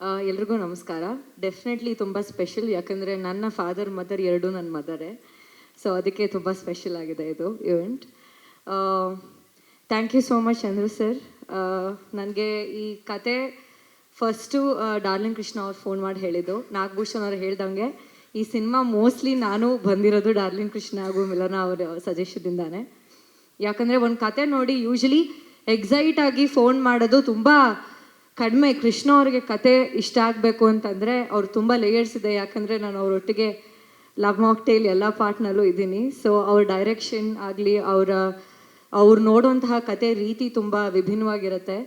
ಎಲ್ರಿಗೂ ನಮಸ್ಕಾರ. ಡೆಫಿನೆಟ್ಲಿ ತುಂಬ ಸ್ಪೆಷಲ್ ಯಾಕಂದರೆ ನನ್ನ ಫಾದರ್ ಮದರ್ ಎರಡೂ ನನ್ನ ಮದರೇ. ಸೊ ಅದಕ್ಕೆ ತುಂಬ ಸ್ಪೆಷಲ್ ಆಗಿದೆ ಇದು event thank you so much Chandru sir ನನಗೆ ಈ ಕತೆ ಫಸ್ಟು ಡಾರ್ಲಿಂಗ್ ಕೃಷ್ಣ ಅವ್ರು ಫೋನ್ ಮಾಡಿ ಹೇಳಿದ್ದು. ನಾಗಭೂಷಣ್ ಅವ್ರು ಹೇಳ್ದಂಗೆ, ಈ ಸಿನಿಮಾ ಮೋಸ್ಟ್ಲಿ ನಾನು ಬಂದಿರೋದು ಡಾರ್ಲಿಂಗ್ ಕೃಷ್ಣ ಹಾಗೂ ಮಿಲನ ಅವರ ಸಜೆಷನಿಂದಾನೆ ಯಾಕಂದರೆ ಒಂದು ಕತೆ ನೋಡಿ ಯೂಶ್ವಲಿ ಎಕ್ಸೈಟ್ ಆಗಿ ಫೋನ್ ಮಾಡೋದು ತುಂಬ ಕಡಿಮೆ ಕೃಷ್ಣ ಅವ್ರಿಗೆ ಕತೆ ಇಷ್ಟ ಆಗಬೇಕು ಅಂತಂದರೆ ಅವ್ರು ತುಂಬ ಲೇಯರ್ಸ್ ಇದೆ. ಯಾಕಂದರೆ ನಾನು ಅವರೊಟ್ಟಿಗೆ ಲವ್ ಮಾಕ್ಟೇಲ್ ಎಲ್ಲ ಪಾರ್ಟ್ನಲ್ಲೂ ಇದ್ದೀನಿ. ಸೊ ಅವ್ರ ಡೈರೆಕ್ಷನ್ ಆಗಲಿ, ಅವರ, ಅವ್ರು ನೋಡುವಂತಹ ಕತೆ ರೀತಿ ತುಂಬ ವಿಭಿನ್ನವಾಗಿರುತ್ತೆ.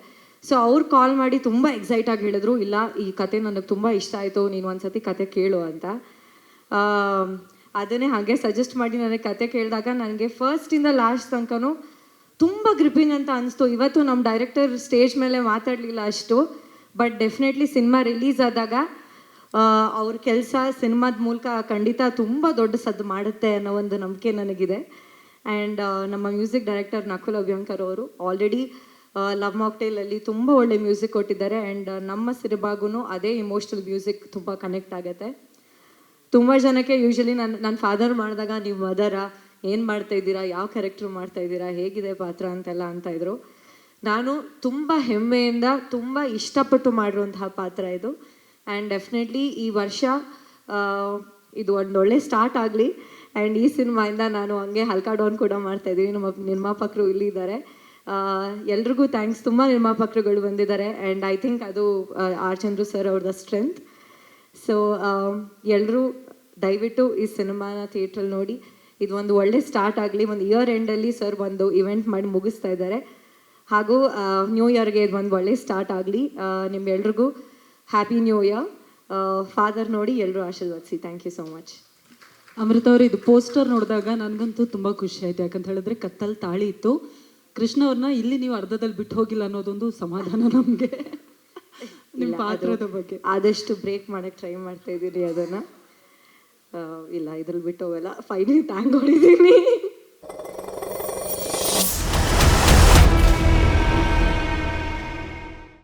ಸೊ ಅವ್ರು ಕಾಲ್ ಮಾಡಿ ತುಂಬ ಎಕ್ಸೈಟ್ ಆಗಿ ಹೇಳಿದ್ರು, ಇಲ್ಲ, ಈ ಕತೆ ನನಗೆ ತುಂಬ ಇಷ್ಟ ಆಯಿತು, ನೀನು ಒಂದ್ಸತಿ ಕತೆ ಕೇಳು ಅಂತ. ಅದನ್ನೇ ಹಾಗೆ ಸಜೆಸ್ಟ್ ಮಾಡಿ ನನಗೆ ಕತೆ ಕೇಳಿದಾಗ, ನನಗೆ ಫಸ್ಟಿಂದ ಲಾಸ್ಟ್ ತನಕನೂ ತುಂಬ ಗ್ರಿಪ್ಪಿಂಗ್ ಅಂತ ಅನಿಸ್ತು. ಇವತ್ತು ನಮ್ಮ ಡೈರೆಕ್ಟರ್ ಸ್ಟೇಜ್ ಮೇಲೆ ಮಾತಾಡಲಿಲ್ಲ ಅಷ್ಟು, ಬಟ್ ಡೆಫಿನೆಟ್ಲಿ ಸಿನಿಮಾ ರಿಲೀಸ್ ಆದಾಗ ಅವ್ರ ಕೆಲಸ ಸಿನಿಮಾದ ಮೂಲಕ ಖಂಡಿತ ತುಂಬ ದೊಡ್ಡ ಸದ್ದು ಮಾಡುತ್ತೆ ಅನ್ನೋ ಒಂದು ನಂಬಿಕೆ ನನಗಿದೆ. ಆ್ಯಂಡ್ ನಮ್ಮ ಮ್ಯೂಸಿಕ್ ಡೈರೆಕ್ಟರ್ ನಕುಲ್ ಅಭ್ಯಂಕರ್ ಅವರು ಆಲ್ರೆಡಿ ಲವ್ ಮಾಕ್ಟೇಲಲ್ಲಿ ತುಂಬ ಒಳ್ಳೆ ಮ್ಯೂಸಿಕ್ ಕೊಟ್ಟಿದ್ದಾರೆ. ಆ್ಯಂಡ್ ನಮ್ಮ ಸಿರಿಬಾಗೂ ಅದೇ ಇಮೋಷ್ನಲ್ ಮ್ಯೂಸಿಕ್ ತುಂಬ ಕನೆಕ್ಟ್ ಆಗುತ್ತೆ. ತುಂಬ ಜನಕ್ಕೆ ಯೂಶಲಿ ನನ್ನ ನನ್ನ ಫಾದರ್ ಮಾಡಿದಾಗ ನೀವು ಮದರ ಏನು ಮಾಡ್ತಾ ಇದ್ದೀರಾ? ಯಾವ ಕ್ಯಾರೆಕ್ಟರ್ ಮಾಡ್ತಾ ಇದ್ದೀರಾ? ಹೇಗಿದೆ ಪಾತ್ರ ಅಂತೆಲ್ಲ ಅಂತ ಇದ್ರು. ನಾನು ತುಂಬ ಹೆಮ್ಮೆಯಿಂದ ತುಂಬ ಇಷ್ಟಪಟ್ಟು ಮಾಡಿರುವಂತಹ ಪಾತ್ರ ಇದು. ಆ್ಯಂಡ್ ಡೆಫಿನೆಟ್ಲಿ ಈ ವರ್ಷ ಇದು ಒಂದು ಒಳ್ಳೆ ಸ್ಟಾರ್ಟ್ ಆಗಲಿ. ಆ್ಯಂಡ್ ಈ ಸಿನಿಮಾಯಿಂದ ನಾನು ಹಂಗೆ ಹಲ್ಕಾ ಡೌನ್ ಕೂಡ ಮಾಡ್ತಾ ಇದ್ದೀನಿ. ನಮ್ಮ ನಿರ್ಮಾಪಕರು ಇಲ್ಲಿದ್ದಾರೆ. ಎಲ್ರಿಗೂ ಥ್ಯಾಂಕ್ಸ್ ತುಂಬ ನಿರ್ಮಾಪಕರುಗಳು ಬಂದಿದ್ದಾರೆ. ಆ್ಯಂಡ್ ಐ ಥಿಂಕ್ ಅದು ಆರ್ ಚಂದ್ರು ಸರ್ ಅವ್ರದ್ದು ಸ್ಟ್ರೆಂತ್ ಸೊ ಎಲ್ಲರೂ ದಯವಿಟ್ಟು ಈ ಸಿನಿಮಾನ ಥಿಯೇಟ್ರಲ್ಲಿ ನೋಡಿ. ಇದು ಒಂದು ಒಳ್ಳೆ ಸ್ಟಾರ್ಟ್ ಆಗಲಿ ಒಂದು ಇಯರ್ ಎಂಡಲ್ಲಿ ಸರ್ ಒಂದು ಇವೆಂಟ್ ಮಾಡಿ ಮುಗಿಸ್ತಾ ಇದ್ದಾರೆ. ಹಾಗೂ ನ್ಯೂ ಇಯರ್ಗೆ ಇದು ಒಂದು ಒಳ್ಳೆ ಸ್ಟಾರ್ಟ್ ಆಗಲಿ. ನಿಮ್ಮೆಲ್ರಿಗೂ ಹ್ಯಾಪಿ ನ್ಯೂ ಇಯರ್ ಫಾದರ್ ನೋಡಿ ಎಲ್ಲರೂ ಆಶೀರ್ವದಿಸಿ. Thank you so much Amrutha ಅವರು ಇದು ಪೋಸ್ಟರ್ ನೋಡಿದಾಗ ನನಗಂತೂ ತುಂಬ ಖುಷಿ ಆಯ್ತು. ಯಾಕಂತ ಹೇಳಿದ್ರೆ ಕತ್ತಲ್ ತಾಳಿ ಇತ್ತು. ಕೃಷ್ಣ ಅವ್ರನ್ನ ಇಲ್ಲಿ ನೀವು ಅರ್ಧದಲ್ಲಿ ಬಿಟ್ಟು ಹೋಗಿಲ್ಲ ಅನ್ನೋದೊಂದು ಸಮಾಧಾನ ನಮಗೆ. ನಿಮ್ಮ ಪಾತ್ರದ ಬಗ್ಗೆ. ಆದಷ್ಟು ಬ್ರೇಕ್ ಮಾಡಕ್ಕೆ ಟ್ರೈ ಮಾಡ್ತಾ ಇದ್ದೀರಿ ಅದನ್ನು. ಇಲ್ಲ ಇದ್ರಲ್ಲಿ ಬಿಟ್ಟು ಹೋಗಲ್ಲ. Finally tank ಹೊಡಿದ್ದೀನಿ